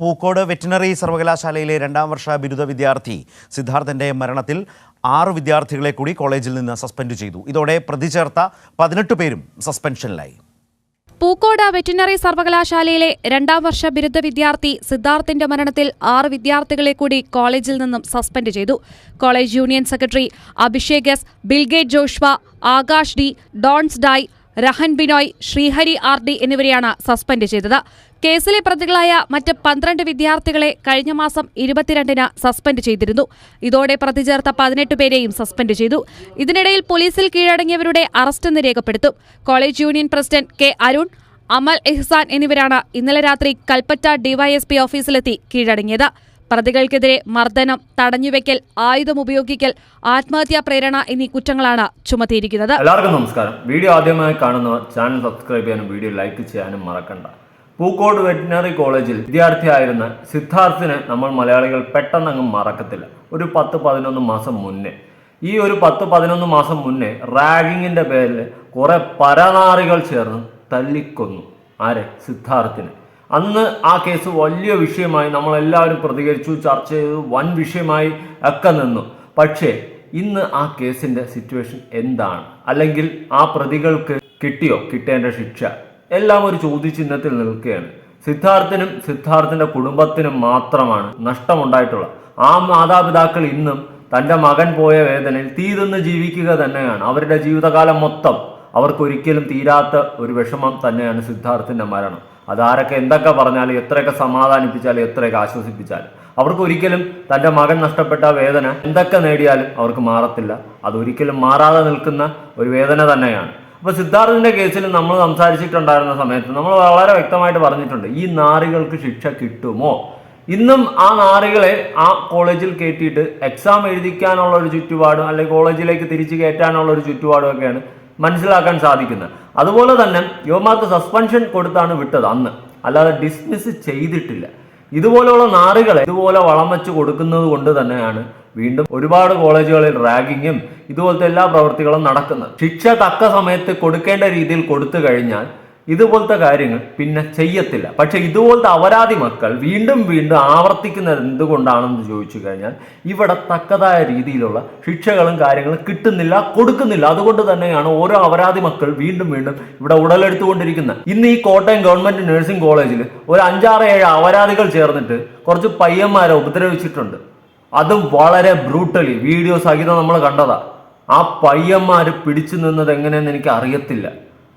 Pookode veterinary സർവകലാശാലയിലെ രണ്ടാം വർഷ ബിരുദ വിദ്യാർത്ഥി സിദ്ധാർത്ഥന്റെ മരണത്തിൽ ആറ് വിദ്യാർത്ഥികളെ കൂടി കോളേജിൽ നിന്ന് സസ്പെൻഡ് ചെയ്തു. ഇതോടെ പ്രതി ചേർത്ത പതിനെട്ട് പേരും സസ്പെൻഷനിലായി. പൂക്കോട് വെറ്റിനറി സർവകലാശാലയിലെ രണ്ടാം വർഷ ബിരുദ വിദ്യാർത്ഥി സിദ്ധാർത്ഥിന്റെ മരണത്തിൽ ആറ് വിദ്യാർത്ഥികളെ കൂടി കോളേജിൽ നിന്നും സസ്പെൻഡ് ചെയ്തു. College union secretary Abhishek S Bilgate Joshua Akash D Dons Dai Rehan Binoy Sreehari R D എന്നിവരെയാണ് സസ്പെൻഡ് ചെയ്തത്. കേസിലെ പ്രതികളായ മറ്റ് പന്ത്രണ്ട് വിദ്യാർത്ഥികളെ കഴിഞ്ഞ മാസം ഇരുപത്തിരണ്ടിന് സസ്പെൻഡ് ചെയ്തിരുന്നു. ഇതോടെ പ്രതി ചേർത്ത പതിനെട്ട് പേരെയും സസ്പെൻഡ് ചെയ്തു. ഇതിനിടയിൽ പോലീസിൽ കീഴടങ്ങിയവരുടെ അറസ്റ്റ് എന്ന് രേഖപ്പെടുത്തും. College union president K Arun Amal Ehsan എന്നിവരാണ് ഇന്നലെ രാത്രി കൽപ്പറ്റ ഡിവൈഎസ്പി ഓഫീസിലെത്തി കീഴടങ്ങിയത്. പ്രതികൾക്കെതിരെ മർദ്ദനം തടഞ്ഞുവെക്കൽ ആയുധം ഉപയോഗിക്കൽ ആത്മഹത്യാ പ്രേരണ എന്നീ കുറ്റങ്ങളാണ് ചുമത്തിയിരിക്കുന്നത്. എല്ലാവർക്കും നമസ്കാരം. വീഡിയോ ആദ്യമായി കാണുന്നവർ ചാനൽ സബ്സ്ക്രൈബ് ചെയ്യാനും വീഡിയോ ലൈക്ക് ചെയ്യാനും മറക്കണ്ട. പൂക്കോട് വെറ്റിനറി കോളേജിൽ വിദ്യാർത്ഥിയായിരുന്ന സിദ്ധാർത്ഥിനെ നമ്മൾ മലയാളികൾ പെട്ടെന്ന് അങ്ങ് മറക്കത്തില്ല. ഒരു പത്ത് പതിനൊന്ന് മാസം മുന്നേ. ഈ ഒരു പത്ത് പതിനൊന്ന് മാസം മുന്നേ റാഗിങ്ങിന്റെ പേരിൽ കുറെ പരനാറികൾ ചേർന്ന് തല്ലിക്കൊന്നു ആരെ? സിദ്ധാർത്ഥിനെ. അന്ന് ആ കേസ് വലിയ വിഷയമായി നമ്മളെല്ലാവരും പ്രതികരിച്ചു ചർച്ച ചെയ്തു വൻ വിഷയമായി ഒക്കെ നിന്നു. പക്ഷേ ഇന്ന് ആ കേസിന്റെ സിറ്റുവേഷൻ എന്താണ്? അല്ലെങ്കിൽ ആ പ്രതികൾക്ക് കിട്ടിയോ? കിട്ടേണ്ട ശിക്ഷ? എല്ലാം ഒരു ചോദ്യചിഹ്നത്തിൽ നിൽക്കുകയാണ്. സിദ്ധാർത്ഥിനും സിദ്ധാർത്ഥിന്റെ കുടുംബത്തിനും മാത്രമാണ് നഷ്ടമുണ്ടായിട്ടുള്ളത് ആ മാതാപിതാക്കൾ ഇന്നും തന്റെ മകൻ പോയ വേദനയിൽ തീരുന്ന് ജീവിക്കുക തന്നെയാണ്. അവരുടെ ജീവിതകാലം മൊത്തം അവർക്ക് ഒരിക്കലും തീരാത്ത ഒരു വിഷമം തന്നെയാണ് സിദ്ധാർത്ഥിന്റെ മരണം. അതാരൊക്കെ എന്തൊക്കെ പറഞ്ഞാലും എത്രയൊക്കെ സമാധാനിപ്പിച്ചാലും എത്രയൊക്കെ ആശ്വസിപ്പിച്ചാലും. അവർക്ക് ഒരിക്കലും തന്റെ മകൻ നഷ്ടപ്പെട്ട വേദന എന്തൊക്കെ നേടിയാലും അവർക്ക് മാറത്തില്ല. അതൊരിക്കലും മാറാതെ നിൽക്കുന്ന ഒരു വേദന തന്നെയാണ്. അപ്പൊ സിദ്ധാർത്ഥിന്റെ കേസിൽ നമ്മൾ സംസാരിച്ചിട്ടുണ്ടായിരുന്ന സമയത്ത് നമ്മൾ വളരെ വ്യക്തമായിട്ട് പറഞ്ഞിട്ടുണ്ട് ഈ നാറികൾക്ക് ശിക്ഷ കിട്ടുമോ? ഇന്നും ആ നാറികളെ ആ കോളേജിൽ കയറ്റിയിട്ട് എക്സാം എഴുതിക്കാനുള്ള ഒരു ചുറ്റുപാടും അല്ലെങ്കിൽ കോളേജിലേക്ക് തിരിച്ചു കയറ്റാനുള്ള ഒരു ചുറ്റുപാടും ഒക്കെയാണ് മനസ്സിലാക്കാൻ സാധിക്കുന്നത്. അതുപോലെ തന്നെ യുവമാർക്ക് സസ്പെൻഷൻ കൊടുത്താണ് വിട്ടത് അന്ന്. അല്ലാതെ ഡിസ്മിസ് ചെയ്തിട്ടില്ല. ഇതുപോലെയുള്ള നാറുകളെ ഇതുപോലെ വളം വെച്ച് കൊടുക്കുന്നത് കൊണ്ട് തന്നെയാണ് വീണ്ടും ഒരുപാട് കോളേജുകളിൽ റാഗിങ്ങും ഇതുപോലത്തെ എല്ലാ പ്രവൃത്തികളും നടക്കുന്നത്. ശിക്ഷ തക്ക സമയത്ത് കൊടുക്കേണ്ട രീതിയിൽ കൊടുത്തു കഴിഞ്ഞാൽ ഇതുപോലത്തെ കാര്യങ്ങൾ പിന്നെ ചെയ്യത്തില്ല. പക്ഷെ ഇതുപോലത്തെ അപരാധി മക്കൾ വീണ്ടും വീണ്ടും ആവർത്തിക്കുന്നത് എന്തുകൊണ്ടാണെന്ന് ചോദിച്ചു കഴിഞ്ഞാൽ ഇവിടെ തക്കതായ രീതിയിലുള്ള ശിക്ഷകളും കാര്യങ്ങളും കിട്ടുന്നില്ല കൊടുക്കുന്നില്ല. അതുകൊണ്ട് തന്നെയാണ് ഓരോ അപരാധി മക്കൾ വീണ്ടും വീണ്ടും ഇവിടെ ഉടലെടുത്തുകൊണ്ടിരിക്കുന്നത്. ഇന്ന് ഈ കോട്ടയം ഗവൺമെന്റ് നഴ്സിംഗ് കോളേജിൽ ഒരു അഞ്ചാറ് ഏഴ് അപരാധികൾ ചേർന്നിട്ട് കുറച്ച് പയ്യന്മാരെ ഉപദ്രവിച്ചിട്ടുണ്ട്. അതും വളരെ ബ്രൂട്ടലി. വീഡിയോ സഹിതം നമ്മൾ കണ്ടതാ. ആ പയ്യന്മാർ പിടിച്ചു നിന്നത് എങ്ങനെയെന്ന് എനിക്ക് അറിയത്തില്ല.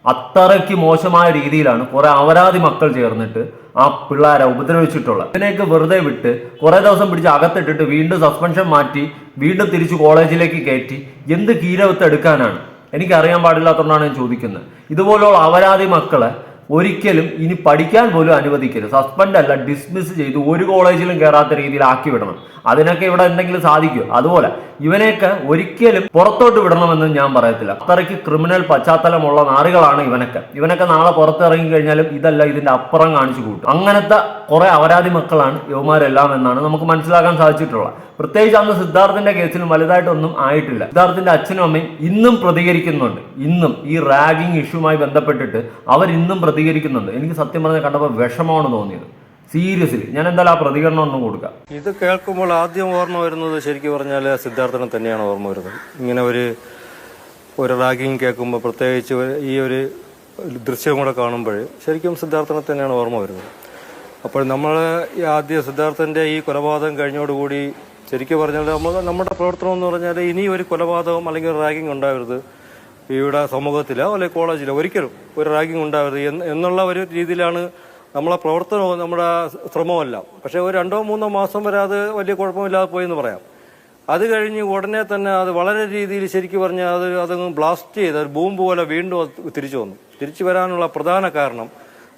അത്രയ്ക്ക് മോശമായ രീതിയിലാണ് കുറെ അവരാധി മക്കൾ ചേർന്നിട്ട് ആ പിള്ളേരെ ഉപദ്രവിച്ചിട്ടുള്ളത്. ഇതിനെയൊക്കെ വെറുതെ വിട്ട് കുറെ ദിവസം പിടിച്ച് അകത്തിട്ടിട്ട് വീണ്ടും സസ്പെൻഷൻ മാറ്റി വീണ്ടും തിരിച്ച് കോളേജിലേക്ക് കയറ്റി എന്ത് കീരവത്ത് എടുക്കാനാണ്? എനിക്കറിയാൻ പാടില്ലാത്തതുകൊണ്ടാണ് ഞാൻ ചോദിക്കുന്നത്. ഇതുപോലുള്ള അവരാധി മക്കളെ ഒരിക്കലും ഇനി പഠിക്കാൻ പോലും അനുവദിക്കരുത്. സസ്പെൻഡ് അല്ല ഡിസ്മിസ് ചെയ്ത് ഒരു കോളേജിലും കയറാത്ത രീതിയിൽ ആക്കി വിടണം. അതിനൊക്കെ ഇവിടെ എന്തെങ്കിലും സാധിക്കും അതുപോലെ ഇവനെയൊക്കെ ഒരിക്കലും പുറത്തോട്ട് വിടണമെന്ന് ഞാൻ പറയത്തില്ല. അത്രയ്ക്ക് ക്രിമിനൽ പശ്ചാത്തലമുള്ള നാറുകളാണ് ഇവനൊക്കെ. ഇവനൊക്കെ നാളെ പുറത്തിറങ്ങി കഴിഞ്ഞാലും ഇതല്ല ഇതിന്റെ അപ്പുറം കാണിച്ചു കൂട്ടും. അങ്ങനത്തെ കുറെ അപരാധി മക്കളാണ് യുവമാരെല്ലാം എന്നാണ് നമുക്ക് മനസ്സിലാക്കാൻ സാധിച്ചിട്ടുള്ളത് പ്രത്യേകിച്ച് അന്ന് സിദ്ധാർത്ഥിന്റെ കേസിലും വലുതായിട്ടൊന്നും ആയിട്ടില്ല. സിദ്ധാർത്ഥിന്റെ അച്ഛനും അമ്മയും ഇന്നും പ്രതികരിക്കുന്നുണ്ട്. ഇന്നും ഈ റാഗിങ് ഇഷ്യൂമായി ബന്ധപ്പെട്ടിട്ട് അവർ ഇന്നും പ്രതികരിക്കുന്നുണ്ട്. എനിക്ക് സത്യം പറഞ്ഞാൽ കണ്ടപ്പോൾ വിഷമമാണ് തോന്നിയത്. സീരിയസ്ലി. ഞാൻ എന്തായാലും ആ പ്രതികരണം ഒന്നും കൊടുക്കാം. ഇത് കേൾക്കുമ്പോൾ ആദ്യം ഓർമ്മ വരുന്നത് ശരിക്കും പറഞ്ഞാൽ സിദ്ധാർത്ഥനെ തന്നെയാണ് ഓർമ്മ വരുന്നത്. ഇങ്ങനെ ഒരു ഒരു റാഗിങ് കേൾക്കുമ്പോൾ പ്രത്യേകിച്ച് ഈ ഒരു ദൃശ്യം കൂടെ കാണുമ്പോൾ ശരിക്കും സിദ്ധാർത്ഥനെ തന്നെയാണ് ഓർമ്മ വരുന്നത്. അപ്പോൾ നമ്മൾ ആദ്യ സിദ്ധാർത്ഥന്റെ ഈ കൊലപാതകം കഴിഞ്ഞോടുകൂടി ശരിക്കും പറഞ്ഞാൽ നമ്മൾ നമ്മുടെ പ്രവർത്തനം എന്ന് പറഞ്ഞാൽ ഇനി ഒരു കൊലപാതകം അല്ലെങ്കിൽ റാഗിങ് ഉണ്ടാവരുത്. ഇവിടെ സമൂഹത്തിലോ അല്ലെങ്കിൽ കോളേജിലോ ഒരിക്കലും ഒരു റാഗിങ് ഉണ്ടാവരുത് എന്നുള്ള ഒരു രീതിയിലാണ് നമ്മളെ പ്രവർത്തനവും നമ്മുടെ ശ്രമമല്ല. പക്ഷേ ഒരു രണ്ടോ മൂന്നോ മാസം വരെ അത് വലിയ കുഴപ്പമില്ലാതെ പോയെന്ന് പറയാം. അത് കഴിഞ്ഞ് ഉടനെ തന്നെ അത് വളരെ രീതിയിൽ ശരിക്കും പറഞ്ഞാൽ അത് അതങ്ങ് ബ്ലാസ്റ്റ് ചെയ്ത് ഒരു ബൂമ്പ് പോലെ വീണ്ടും അത് തിരിച്ചു വന്നു. തിരിച്ചു വരാനുള്ള പ്രധാന കാരണം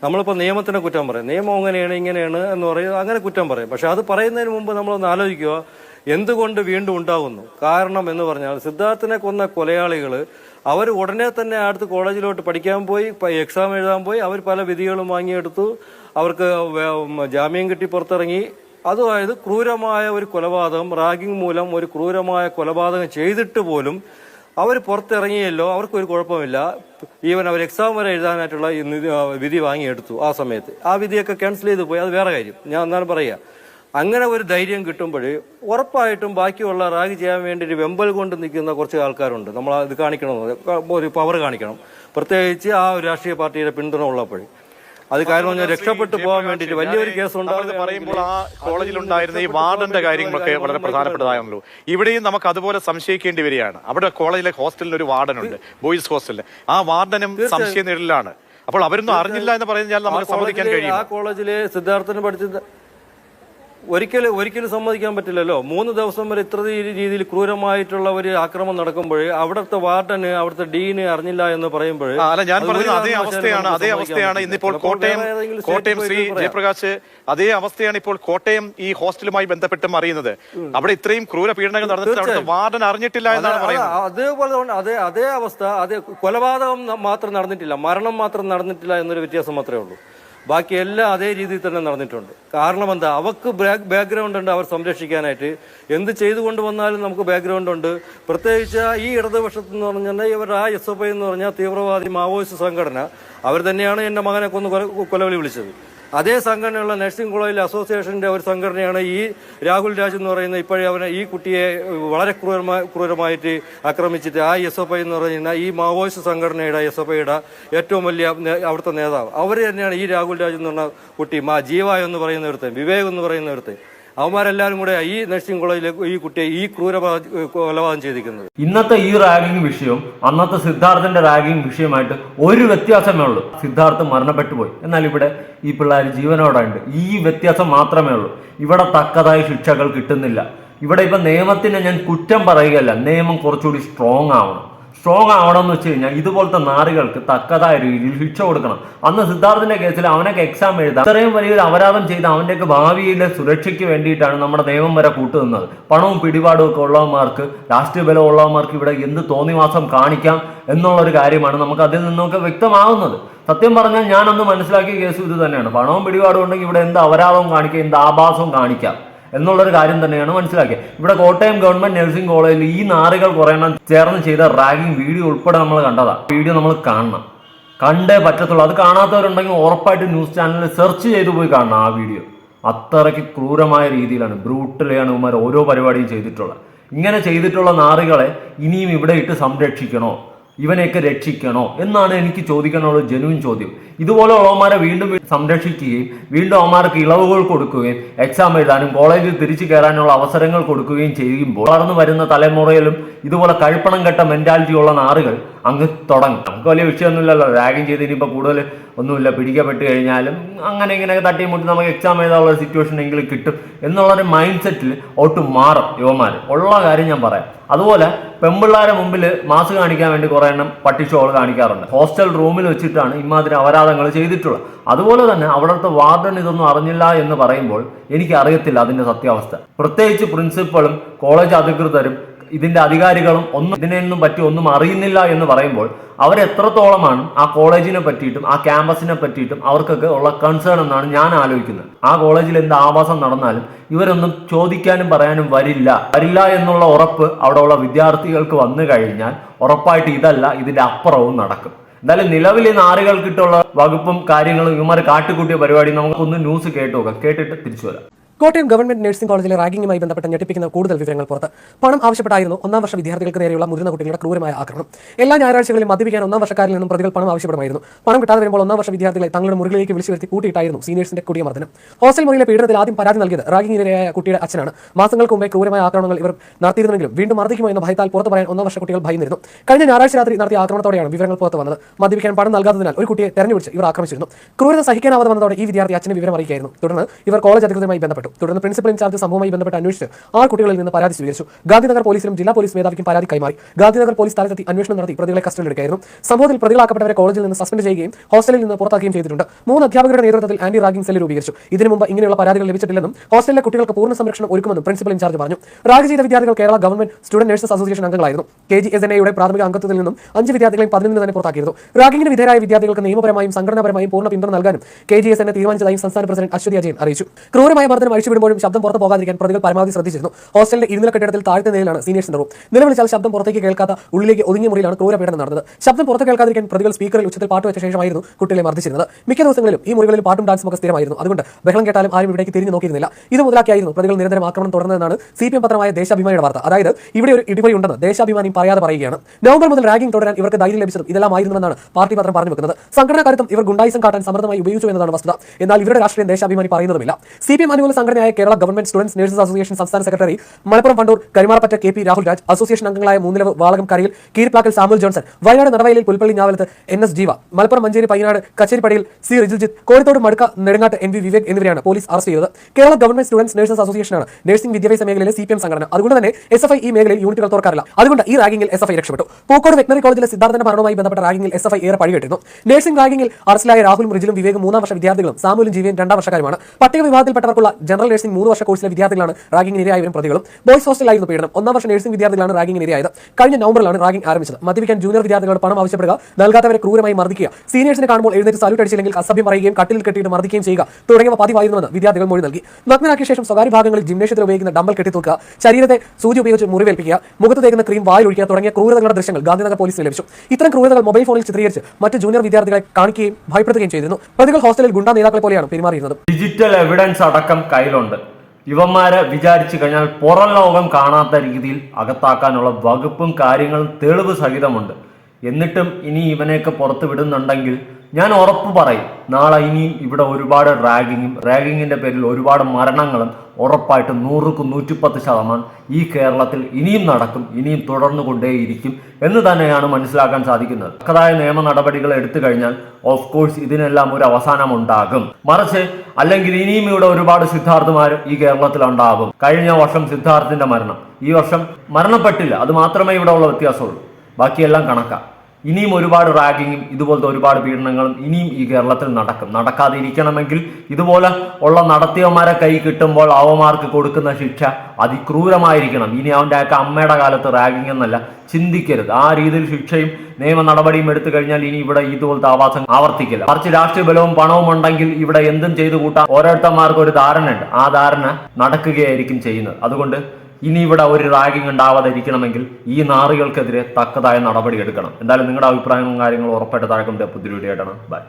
നമ്മളിപ്പോൾ നിയമത്തിനെ കുറ്റം പറയും. നിയമം അങ്ങനെയാണ് ഇങ്ങനെയാണ് എന്ന് പറയും. അങ്ങനെ കുറ്റം പറയും. പക്ഷെ അത് പറയുന്നതിന് മുമ്പ് നമ്മളൊന്ന് ആലോചിക്കുക. എന്തുകൊണ്ട് വീണ്ടും ഉണ്ടാകുന്നു കാരണം എന്ന് പറഞ്ഞാൽ സിദ്ധാർത്ഥിനെ കൊന്ന കൊലയാളികൾ അവർ ഉടനെ തന്നെ അടുത്ത് കോളേജിലോട്ട് പഠിക്കാൻ പോയി എക്സാം എഴുതാൻ പോയി അവർ പല വിധികളും വാങ്ങിയെടുത്തു. അവർക്ക് ജാമ്യം കിട്ടി പുറത്തിറങ്ങി. അതായത് ക്രൂരമായ ഒരു കൊലപാതകം റാഗിംഗ് മൂലം ഒരു ക്രൂരമായ കൊലപാതകം ചെയ്തിട്ട് പോലും അവർ പുറത്തിറങ്ങിയല്ലോ അവർക്ക് ഒരു കുഴപ്പമില്ല. ഈവൻ അവർ എക്സാം വരെ എഴുതാനായിട്ടുള്ള വിധി വാങ്ങിയെടുത്തു ആ സമയത്ത്. ആ വിധിയൊക്കെ ക്യാൻസൽ ചെയ്ത് പോയി അത് വേറെ കാര്യം. ഞാൻ എന്നാലും പറയുക അങ്ങനെ ഒരു ധൈര്യം കിട്ടുമ്പോൾ ഉറപ്പായിട്ടും ബാക്കിയുള്ള റാഗ് ചെയ്യാൻ വേണ്ടി ഒരു വെമ്പൽ കൊണ്ട് നിൽക്കുന്ന കുറച്ച് ആൾക്കാരുണ്ട്. നമ്മൾ ഇത് കാണിക്കണമെന്ന്. ഒരു പവർ കാണിക്കണം. പ്രത്യേകിച്ച് ആ ഒരു രാഷ്ട്രീയ പാർട്ടിയുടെ പിന്തുണ ഉള്ളപ്പോൾ. അത് കാരണം ഞാൻ രക്ഷപ്പെട്ടു പോകാൻ വേണ്ടിയിട്ട് വലിയൊരു കേസ് ഉണ്ടാകുന്നത് പറയുമ്പോൾ ആ കോളേജിൽ ഉണ്ടായിരുന്ന ഈ വാർഡന്റെ കാര്യങ്ങളൊക്കെ വളരെ പ്രധാനപ്പെട്ടതാണല്ലോ. ഇവിടെയും നമുക്ക് അതുപോലെ സംശയിക്കേണ്ടി വരികയാണ്. അവിടെ കോളേജിലെ ഹോസ്റ്റലിൽ ഒരു വാർഡനുണ്ട് ബോയ്സ് ഹോസ്റ്റലിൽ ആ വാർഡനും സംശയ നിഴലിലാണ് അപ്പോൾ അവരൊന്നും അറിഞ്ഞില്ല എന്ന് പറഞ്ഞാൽ നമുക്ക് സമ്മതിക്കാൻ ആ കോളേജിലെ സിദ്ധാർത്ഥന് പഠിച്ചത് ഒരിക്കലും ഒരിക്കലും സമ്മതിക്കാൻ പറ്റില്ലല്ലോ. മൂന്ന് ദിവസം വരെ ഇത്ര രീതിയിൽ ക്രൂരമായിട്ടുള്ള ഒരു ആക്രമണം നടക്കുമ്പോൾ അവിടുത്തെ വാർഡന് അവിടുത്തെ ഡീന് അറിഞ്ഞില്ല എന്ന് പറയുമ്പോൾ അല്ല ഞാൻ പറയുന്നത് അതേ അവസ്ഥയാണ് അതേ അവസ്ഥയാണ് ഇന്നിപ്പോൾ കോട്ടയം കോട്ടയം ശ്രീ ജയപ്രകാശ് അതേ അവസ്ഥയാണ് ഇപ്പോൾ കോട്ടയം ഈ ഹോസ്റ്റലുമായി ബന്ധപ്പെട്ടും അറിയുന്നത്. അവിടെ ഇത്രയും ക്രൂര പീഡനങ്ങൾ നടന്നിട്ട് വാർഡൻ അറിഞ്ഞിട്ടില്ല എന്നാണ് പറയുന്നത്. അതേപോലെ അതേ അതേ അവസ്ഥ അതേ കൊലപാതകം മാത്രം നടന്നിട്ടില്ല. മരണം മാത്രം നടന്നിട്ടില്ല എന്നൊരു വ്യത്യാസം മാത്രമേ ഉള്ളൂ. ബാക്കി എല്ലാം അതേ രീതിയിൽ തന്നെ നടന്നിട്ടുണ്ട്. കാരണം എന്താ? അവർക്ക് ബാക്ക്ഗ്രൗണ്ട് ഉണ്ട് അവർ സംരക്ഷിക്കാനായിട്ട്. എന്ത് ചെയ്തു കൊണ്ടുവന്നാലും നമുക്ക് ബാക്ക്ഗ്രൗണ്ട് ഉണ്ട്. പ്രത്യേകിച്ച് ഈ ഇടതുപക്ഷത്ത് എന്ന് പറഞ്ഞാൽ ഇവർ ആ എസ് എഫ് ഐ എന്ന് പറഞ്ഞാൽ തീവ്രവാദി മാവോയിസ്റ്റ് സംഘടന. അവർ തന്നെയാണ് എന്റെ മകനെ കൊന്ന് കൊല- കൊലവിളി വിളിച്ചത്. അതേ സംഘടനയുള്ള നഴ്സിംഗ് കോളേജിലെ അസോസിയേഷന്റെ ഒരു സംഘടനയാണ് ഈ രാഹുൽ രാജ് എന്ന് പറയുന്ന ഇപ്പോഴേ അവനെ ഈ കുട്ടിയെ വളരെ ക്രൂരമായി ക്രൂരമായിട്ട് ആക്രമിച്ചിട്ട് ആ എസ് എഫ് ഐ എന്ന് പറയുന്ന ഈ മാവോയിസ്റ്റ് സംഘടനയുടെ എസ് എഫ് ഐയുടെ ഏറ്റവും വലിയ അവിടുത്തെ നേതാവ്. അവർ തന്നെയാണ് ഈ രാഹുൽ രാജ് എന്ന് പറഞ്ഞ കുട്ടി മാ ജീവ എന്ന് പറയുന്ന വിവേക് എന്ന് പറയുന്ന അവന്മാരെല്ലാവരും കൂടെ ഈ നഴ്സിംഗ് കോളേജിലെ ഈ കുട്ടിയെ ഈ ക്രൂര കൊലപാതകം ചെയ്തിരിക്കുന്നത്. ഇന്നത്തെ ഈ റാഗിംഗ് വിഷയവും അന്നത്തെ സിദ്ധാർത്ഥന്റെ റാഗിംഗ് വിഷയമായിട്ട് ഒരു വ്യത്യാസമേ ഉള്ളൂ. സിദ്ധാർത്ഥ് മരണപ്പെട്ടു പോയി എന്നാൽ ഇവിടെ ഈ പിള്ളേർ ജീവനോടെ ഉണ്ട് ഈ വ്യത്യാസം മാത്രമേ ഉള്ളൂ. ഇവിടെ തക്കതായ ശിക്ഷകൾ കിട്ടുന്നില്ല. ഇവിടെ ഇപ്പൊ നിയമത്തിന് ഞാൻ കുറ്റം പറയുകയല്ല. നിയമം കുറച്ചുകൂടി സ്ട്രോങ് ആവണം. സ്ട്രോങ് ആവണം എന്ന് വെച്ച് കഴിഞ്ഞാൽ ഇതുപോലത്തെ നാറുകൾക്ക് തക്കതായ രീതിയിൽ ശിക്ഷ കൊടുക്കണം. അന്ന് സിദ്ധാർത്ഥിന്റെ കേസിൽ അവനൊക്കെ എക്സാം എഴുതാം ഇത്രയും വലിയൊരു അപരാധം ചെയ്ത് അവന്റെയൊക്കെ ഭാവിയിലെ സുരക്ഷയ്ക്ക് വേണ്ടിയിട്ടാണ് നമ്മുടെ നിയമം വരെ കൂട്ടുനിന്നത് പണവും പിടിപാടും ഒക്കെ ഉള്ളവന്മാർക്ക് രാഷ്ട്രീയ ബലം ഉള്ളവന്മാർക്ക് ഇവിടെ എന്ത് തോന്നിവാസം കാണിക്കാം എന്നുള്ള ഒരു കാര്യമാണ് നമുക്ക് അതിൽ നിന്നൊക്കെ വ്യക്തമാവുന്നത്. സത്യം പറഞ്ഞാൽ ഞാൻ അന്ന് മനസ്സിലാക്കിയ കേസ് ഇത് തന്നെയാണ്. പണവും പിടിപാടും ഉണ്ടെങ്കിൽ ഇവിടെ എന്ത് അപരാധവും കാണിക്കാം എന്ത് ആഭാസവും കാണിക്കാം. എന്നുള്ളൊരു കാര്യം തന്നെയാണ് മനസ്സിലാക്കിയത്. ഇവിടെ കോട്ടയം ഗവൺമെന്റ് നഴ്സിംഗ് കോളേജിൽ ഈ നാറുകൾ കുറയണം ചേർന്ന് ചെയ്ത റാഗിംഗ് വീഡിയോ ഉൾപ്പെടെ നമ്മൾ കണ്ടതാ. വീഡിയോ നമ്മൾ കാണണം. കണ്ടേ പറ്റത്തുള്ളൂ. അത് കാണാത്തവരുണ്ടെങ്കിൽ ഉറപ്പായിട്ട് ന്യൂസ് ചാനലിൽ സെർച്ച് ചെയ്തു പോയി കാണണം ആ വീഡിയോ. അത്രയ്ക്ക് ക്രൂരമായ രീതിയിലാണ് ബ്രൂട്ടലെയാണ് ഇവന്മാർ ഓരോ പരിപാടിയും ചെയ്തിട്ടുള്ളത്. ഇങ്ങനെ ചെയ്തിട്ടുള്ള നാറുകളെ ഇനിയും ഇവിടെ ഇട്ട് സംരക്ഷിക്കണോ? ഇവനെയൊക്കെ രക്ഷിക്കണോ എന്നാണ് എനിക്ക് ചോദിക്കാനുള്ള ജനുവിൻ ചോദ്യം. ഇതുപോലെ ഉള്ളവന്മാരെ വീണ്ടും സംരക്ഷിക്കുകയും വീണ്ടും അവന്മാർക്ക് ഇളവുകൾ കൊടുക്കുകയും എക്സാം എഴുതാനും കോളേജിൽ തിരിച്ചു കയറാനുള്ള അവസരങ്ങൾ കൊടുക്കുകയും ചെയ്യുമ്പോൾ വളർന്നു വരുന്ന തലമുറയിലും ഇതുപോലെ കഴിപ്പണം കെട്ട മെന്റാലിറ്റി ഉള്ള നാറുകൾ അങ്ങ് തുടങ്ങും. നമുക്ക് വലിയ വിഷയമൊന്നുമില്ലല്ലോ. റാഗിങ് ചെയ്ത് ഇനിയിപ്പോൾ കൂടുതൽ ഒന്നുമില്ല. പിടിക്കപ്പെട്ട് കഴിഞ്ഞാലും അങ്ങനെ ഇങ്ങനെ തട്ടിയും മുട്ടി നമുക്ക് എക്സാം എഴുതാനുള്ള സിറ്റുവേഷൻ എങ്കിലും കിട്ടും. എന്നുള്ളൊരു മൈൻഡ് സെറ്റിൽ ഒട്ടും മാറും യുവമാർ ഉള്ള കാര്യം ഞാൻ പറയാം. അതുപോലെ പെമ്പിള്ളാരെ മുമ്പിൽ മാസ് കാണിക്കാൻ വേണ്ടി കുറേ എണ്ണം പട്ടി കാണിക്കാറുണ്ട്. ഹോസ്റ്റൽ റൂമിൽ വെച്ചിട്ടാണ് ഇമാതിരി അപരാധങ്ങൾ ചെയ്തിട്ടുള്ളത്. അതുപോലെ തന്നെ അവിടുത്തെ വാർഡൻ ഇതൊന്നും അറിഞ്ഞില്ല എന്ന് പറയുമ്പോൾ എനിക്ക് അറിയത്തില്ല അതിന്റെ സത്യാവസ്ഥ. പ്രത്യേകിച്ച് പ്രിൻസിപ്പളും കോളേജ് അധികൃതരും ഇതിന്റെ അധികാരികളും ഒന്നും ഇതിനെയൊന്നും പറ്റി ഒന്നും അറിയുന്നില്ല എന്ന് പറയുമ്പോൾ അവരെത്രത്തോളമാണ് ആ കോളേജിനെ പറ്റിയിട്ടും ആ ക്യാമ്പസിനെ പറ്റിയിട്ടും അവർക്കൊക്കെ ഉള്ള കൺസേൺ എന്നാണ് ഞാൻ ആലോചിക്കുന്നത്. ആ കോളേജിൽ എന്ത് ആവാസം നടന്നാലും ഇവരൊന്നും ചോദിക്കാനും പറയാനും വരില്ല. വരില്ല എന്നുള്ള ഉറപ്പ് അവിടെയുള്ള വിദ്യാർത്ഥികൾക്ക് വന്നു കഴിഞ്ഞാൽ ഉറപ്പായിട്ട് ഇതല്ല ഇതിന്റെ അപ്പുറവും നടക്കും. എന്തായാലും നിലവിൽ ഈ വകുപ്പും കാര്യങ്ങളും ഇവന്മാർ കാട്ടിക്കൂട്ടിയ പരിപാടി നമുക്കൊന്ന് ന്യൂസ് കേട്ടു നോക്കാം. കേട്ടിട്ട് തിരിച്ചു വരാം. കോട്ടയം ഗവൺമെന്റ് നഴ്സിംഗ് കോളേജിലെ റാങ്കിങ്ങുമായി ബന്ധപ്പെട്ട ഞെട്ടിപ്പിക്കുന്ന കൂടുതൽ വിവരങ്ങൾ പുറത്ത്. പണം ആവശ്യപ്പെട്ടായിരുന്നു ഒന്നാം വർഷ വിദ്യാർത്ഥികൾക്ക് നേരെയുള്ള മുതിർന്ന കുട്ടികളുടെ ക്രൂരമായ ആക്രമണം. എല്ലാ ഞായറാഴ്ചകളിലും മദ്യപിക്കാൻ ഒന്നാം വർഷക്കാരിൽ നിന്നും പ്രതികൾ പണം ആവശ്യപ്പെടുമായിരുന്നു. പണം കിട്ടാതെ വരുമ്പോൾ ഒന്നാം വർഷ വിദ്യാർത്ഥികളെ തങ്ങളുടെ മുറികളിലേക്ക് വിളിച്ചു വരുത്തി കൂട്ടിയിട്ടായിരുന്നു സീനിയേഴ്സിന്റെ കൊടിയ മർദ്ദനം ഹോസ്റ്റൽ മുറിയിലെ പീഡനത്തിൽ ആദ്യം പരാതി നൽകിയത് റാഗിങ്ങിനിരയായ കുട്ടിയുടെ അച്ഛനാണ്. മാസങ്ങൾക്ക് മുമ്പേ ക്രൂരമായ ആക്രമണങ്ങൾ ഇവർ നടത്തിയിരുന്നെങ്കിലും വീണ്ടും മർദ്ദിക്കുമോ എന്ന ഭയത്താൽ പുറത്തു പറയാൻ ഒന്നാം വർഷ കുട്ടികൾ ഭയന്നിരുന്നു. കഴിഞ്ഞ ഞായറാഴ്ച രാത്രി നടത്തിയ ആക്രമണത്തോടെയാണ് വിവരങ്ങൾ പുറത്ത് വന്നത്. മദ്യപിക്കാൻ പണം നൽകാത്തതിനാൽ ഒരു കുട്ടിയെ തെരഞ്ഞുപിടിച്ച് ഇവർ ആക്രമിച്ചിരുന്നു. ക്രൂരത സഹിക്കാനാവാതെ വന്നതോടെ ഈ വിദ്യാർത്ഥി അച്ഛനെ വിവരം അറിയിക്കായിരുന്നു തുടർന്ന് ഇവർ കോളേജ് അധികൃതരുമായി ബന്ധപ്പെട്ടു. തുടർന്ന് പ്രിൻസിപ്പൽ ഇൻചാർജ് സംഭവമായി ബന്ധപ്പെട്ട് അന്വേഷിച്ച് ആ കുട്ടികളിൽ നിന്ന് പരാതി സ്വീകരിച്ചു. ഗാന്ധിനഗർ പോലീസിലും ജില്ലാ പോലീസ് മേധാവിക്കും പരാതി കൈമാറി. ഗാന്ധിനഗർ പോലീസ് സ്ഥലത്തെത്തി അന്വേഷണം നടത്തി പ്രതികളെ കസ്റ്റഡിയിലെടുക്കുകയായിരുന്നു സംഭവത്തിൽ പ്രതികളാക്കപ്പെട്ടവരെ കോളേജിൽ നിന്ന് സസ്പെൻഡ് ചെയ്യുകയും ഹോസ്റ്റലിൽ നിന്ന് പുറത്താക്കുകയും ചെയ്തിട്ടുണ്ട്. മൂന്ന് അധ്യാപകരുടെ നേതൃത്വത്തിൽ ആന്റി റാഗിംഗ് സെൽ രൂപീകരിച്ചു. ഇതിനു മുമ്പ് ഇങ്ങനെയുള്ള പരാതികൾ ലഭിച്ചിട്ടില്ലെന്നും ഹോസ്റ്റലിലെ കുട്ടികൾക്ക് പൂർണ സംരക്ഷണം ഒരുക്കുമെന്നും പ്രിൻസിപ്പൽ ഇൻചാർജ് പറഞ്ഞു. റാഗ് ചെയ്ത വിദ്യാർത്ഥികൾ Kerala Government Student Nurses Association അംഗങ്ങളായിരുന്നു. K G S N എയുടെ പ്രാഥമിക അംഗത്വത്തിൽ നിന്നും അഞ്ച് വിദ്യാർത്ഥികളെയും പതിനൊന്നിന് തന്നെ പുറത്താക്കിയിരുന്നു. റാഗിംഗിന് വിധേയരായ വിദ്യാർത്ഥികൾക്ക് നിയമപരമായും സംഘടനാപരമായും പൂർണ പിന്തുണ നൽകാനും കെ ജി എസ് എന്നെ തീരുമാനിച്ചതായും സംസ്ഥാന പ്രസിഡന്റ് അശ്വതി അജയൻ അറിയിച്ചു. ക്രൂരമായ മർദ്ദനം അഴിച്ചുവിടുമ്പോഴും ശബ്ദം പുറത്ത് പോകാതിരിക്കാൻ പ്രതികൾ പരമാവധി ശ്രദ്ധിച്ചിരുന്നു. ഹോസ്റ്റലിന്റെ ഇരുനില കെട്ടിടത്തിൽ താഴത്തെ നിലയിലാണ് സീനിയേഴ്സിന്റെ റൂം നിലവിളിച്ചാൽ ശബ്ദം പുറത്തേക്ക് കേൾക്കാത്ത ഉള്ളിലേക്ക് ഒതുങ്ങിയ മുറിയിലാണ് ക്രൂരപീഡനം നടന്നത്. ശബ്ദം പുറത്ത് കേൾക്കാതിരിക്കാൻ പ്രതികൾ സ്പീക്കറിൽ ഉച്ചത്തിൽ പാട്ട് വെച്ച ശേഷമായിരുന്നു കുട്ടികളെ മർദ്ദിച്ചിരുന്നത്. മിക്ക ദിവസങ്ങളിലും ഈ മുറികളിൽ പാട്ടും ഡാൻസും ഒക്കെ സ്ഥിരമായിരുന്നു. അതുകൊണ്ട് ബഹളം കേട്ടാലും ആരും ഇവിടേക്ക് തിരിഞ്ഞു നോക്കിയിരുന്നില്ല. ഇത് മുതലാക്കിയായിരുന്നു പ്രതികൾ നിരന്തരം ആക്രമണം തുടർന്നതെന്നാണ് സി പി എം പത്രമായ ദേശാഭിമാനിയുടെ വാർത്ത. അതായത് ഇവിടെ ഒരു ഇടിപൊളി ഉണ്ടെന്ന് ദേശാഭിമാനി പറയാതെ പറയുകയാണ്. നവംബർ മുതൽ റാഗിംഗ് തുടരാൻ ഇവർക്ക് ധൈര്യം ലഭിച്ചതും ഇതെല്ലാമായിരുന്നുവെന്നാണ് പാർട്ടി പത്രം പറഞ്ഞു വെക്കുന്നത്. സംഘടനാ കാര്യത്തും ഇവർ ഗുണ്ടായിസം കാട്ടാൻ സമർത്ഥമായി ഉപയോഗിച്ചു എന്നതാണ് വസ്തുത. എന്നാൽ ഇവരുടെ രാഷ്ട്രീയം ദേശാഭിമാനി പറയുന്നതുമില്ല. സി പി എം അനുകൂല സംഘടനയായ Kerala Government Students Nurses Association സംസ്ഥാന secretary Malappuram Fandoor Karimarappatta K P Rahul Raj association അംഗങ്ങളായ മൂന്നിലവ് വാളകം കരയിൽ കീഴ്പ്ലാക്കൽ സാമുൽ ജോൺസൺ വയനാട് നടവയലിൽ Pulpally Njavalath N S Jeeva Malappuram Manjeri Payyanad കച്ചേരിപ്പടിയിൽ C Rijiljith Kozhithode Maduka Nedungattu N V Vivek എന്നിവരെയാണ് പോലീസ് അറസ്റ്റ് ചെയ്തത്. കേരള ഗവൺമെന്റ് സ്റ്റുഡൻസ് നഴ്സസ് അസോസിയേഷനാണ് nursing വിദ്യാഭ്യാസ മേഖലയിലെ സി പി എം സംഘടന. അതുകൊണ്ട് തന്നെ എസ് എഫ് ഐ ഈ മേഖലയിൽ യൂണിറ്റുകൾ തുറക്കാറില്ല. അതുകൊണ്ട് ഈ റാഗിംഗിൽ എസ് എഫ് ഐ രക്ഷപ്പെട്ടു. പൂക്കോട് വെറ്റനറി കോളേജിലെ സിദ്ധാർത്ഥന്റെ മരണവുമായി ബന്ധപ്പെട്ട റാഗിംഗിൽ എസ് എഫ് ഐ ഏറെ പഴികെട്ടിരുന്നു നഴ്സിംഗ് റാഗിംഗിൽ അറസ്റ്റിലായ രാഹുലും റിജിലും വിവേകും മൂന്നാം വർഷ വിദ്യാർത്ഥികളും സാമുലും ജീവയും രണ്ടാം വർഷക്കാരുമാണ്. പട്ടിക വിഭാഗത്തിൽപ്പെട്ടവർക്കുള്ള ജനറൽ നഴ്സിംഗ് മൂന്ന് വർഷ കോഴ്സിലെ വിദ്യാർത്ഥികളാണ് റാഗിംഗിന് ഇരയായവരും പ്രതികളും. ബോയ്സ് ഹോസ്റ്റലായിരുന്നു പീഡനം. ഒന്നാം വർഷ നഴ്സിംഗ് വിദ്യാർത്ഥികളാണ് റാഗിംഗിന് ഇരയായത്. കഴിഞ്ഞ നവംബറിലാണ് റാഗിംഗ് ആരംഭിച്ചത്. മദ്യപിക്കാൻ ജൂനിയർ വിദ്യാർത്ഥികളോട് പണം ആവശ്യപ്പെടുക നൽകാത്തവരെ ക്രൂരമായി മർദ്ദിക്കുക. സീനിയേഴ്സിനെ കാണുമ്പോൾ എഴുന്നേറ്റ് സല്യൂട്ട് അടിച്ചില്ലെങ്കിൽ അസഭ്യം പറയുകയും കട്ടിൽ കെട്ടിയിട്ട് മർദ്ദിക്കുകയും ചെയ്യുക തുടങ്ങിയവ പതിവായിരുന്നുവെന്ന് വിദ്യാർത്ഥികൾ മൊഴി നൽകി. നഗ്നരാക്കിയ ശേഷം സ്വകാര്യ ഭാഗങ്ങളിൽ ജിംനേഷ്യത്തിൽ ഉപയോഗിക്കുന്ന ഡമ്പൽ കെട്ടിത്തൂക്കുക ശരീരത്തെ സൂചി ഉപയോഗിച്ച് മുറിവേൽപ്പിക്കുക മുഖത്ത് തേക്കുന്ന ക്രീം വായിൽ ഒഴിക്കുക തുടങ്ങിയ ക്രൂരതകളുടെ ദൃശ്യങ്ങൾ ഗാന്ധിനഗർ പോലീസിന് ലഭിച്ചു. ഇത്തരം ക്രൂരതകൾ മൊബൈൽ ഫോണിൽ ചിത്രീകരിച്ച് മറ്റ് ജൂനിയർ വിദ്യാർത്ഥികളെ കാണിക്കുകയും ഭയപ്പെടുത്തുകയും ചെയ്തിരുന്നു. പ്രതികൾ ഹോസ്റ്റലിൽ ഗുണ്ടാ നേതാക്കളെ പോലെയാണ് പെരുമാറിയിരുന്നത്. ഡിജിറ്റൽ എവിഡൻസ് അടക്കം കയ്യിലുണ്ട്. ഇവന്മാരെ വിചാരിച്ചു കഴിഞ്ഞാൽ പുറം ലോകം കാണാത്ത രീതിയിൽ അകത്താക്കാനുള്ള വകുപ്പും കാര്യങ്ങളും തെളിവ് സഹിതമുണ്ട്. എന്നിട്ടും ഇനി ഇവനെയൊക്കെ പുറത്ത് വിടുന്നുണ്ടെങ്കിൽ ഞാൻ ഉറപ്പ് പറയും നാളെ ഇനിയും ഇവിടെ ഒരുപാട് റാഗിങ്ങും റാഗിങ്ങിന്റെ പേരിൽ ഒരുപാട് മരണങ്ങളും ഉറപ്പായിട്ടും നൂറുക്ക് നൂറ്റിപ്പത്ത് ശതമാനം ഈ കേരളത്തിൽ ഇനിയും നടക്കും ഇനിയും തുടർന്നു കൊണ്ടേയിരിക്കും എന്ന് തന്നെയാണ് മനസ്സിലാക്കാൻ സാധിക്കുന്നത്. തക്കതായ നിയമ നടപടികൾ എടുത്തു കഴിഞ്ഞാൽ ഓഫ് കോഴ്സ് ഇതിനെല്ലാം ഒരു അവസാനം ഉണ്ടാകും മറിച്ച് അല്ലെങ്കിൽ ഇനിയും ഇവിടെ ഒരുപാട് സിദ്ധാർത്ഥമാർ ഈ കേരളത്തിൽ ഉണ്ടാകും കഴിഞ്ഞ വർഷം സിദ്ധാർത്ഥിന്റെ മരണം. ഈ വർഷം മരണപ്പെട്ടില്ല അത് മാത്രമേ ഇവിടെ ഉള്ള വ്യത്യാസമുള്ളൂ. ബാക്കിയെല്ലാം കണക്കാം. ഇനിയും ഒരുപാട് റാഗിങ്ങും ഇതുപോലത്തെ ഒരുപാട് പീഡനങ്ങളും ഇനിയും ഈ കേരളത്തിൽ നടക്കും. നടക്കാതെ ഇരിക്കണമെങ്കിൽ ഇതുപോലെ ഉള്ള നടത്തിയവന്മാരെ കൈ കിട്ടുമ്പോൾ അവമാർക്ക് കൊടുക്കുന്ന ശിക്ഷ അതിക്രൂരമായിരിക്കണം. ഇനി അവന്റെ ഒക്കെ അമ്മയുടെ കാലത്ത് റാഗിങ് എന്നല്ല ചിന്തിക്കരുത്. ആ രീതിയിൽ ശിക്ഷയും നിയമ നടപടിയും എടുത്തു കഴിഞ്ഞാൽ ഇനി ഇവിടെ ഇതുപോലത്തെ ആവാസം ആവർത്തിക്കില്ല. മറിച്ച് രാഷ്ട്രീയ ബലവും പണവും ഉണ്ടെങ്കിൽ ഇവിടെ എന്തും ചെയ്തു കൂട്ടാൻ ഓരോരുത്തന്മാർക്കും ഒരു ധാരണയുണ്ട്. ആ ധാരണ നടക്കുകയായിരിക്കും ചെയ്യുന്നത്. അതുകൊണ്ട് ഇനി ഇവിടെ ഒരു റാഗിങ് ഉണ്ടാവാതിരിക്കണമെങ്കിൽ ഈ നാറുകൾക്കെതിരെ തക്കതായ നടപടി എടുക്കണം എന്തായാലും നിങ്ങളുടെ അഭിപ്രായങ്ങളും കാര്യങ്ങളും ഉറപ്പായിട്ട് താഴെ പുതിയ വീഡിയോ ആയിട്ടാണ് ബൈ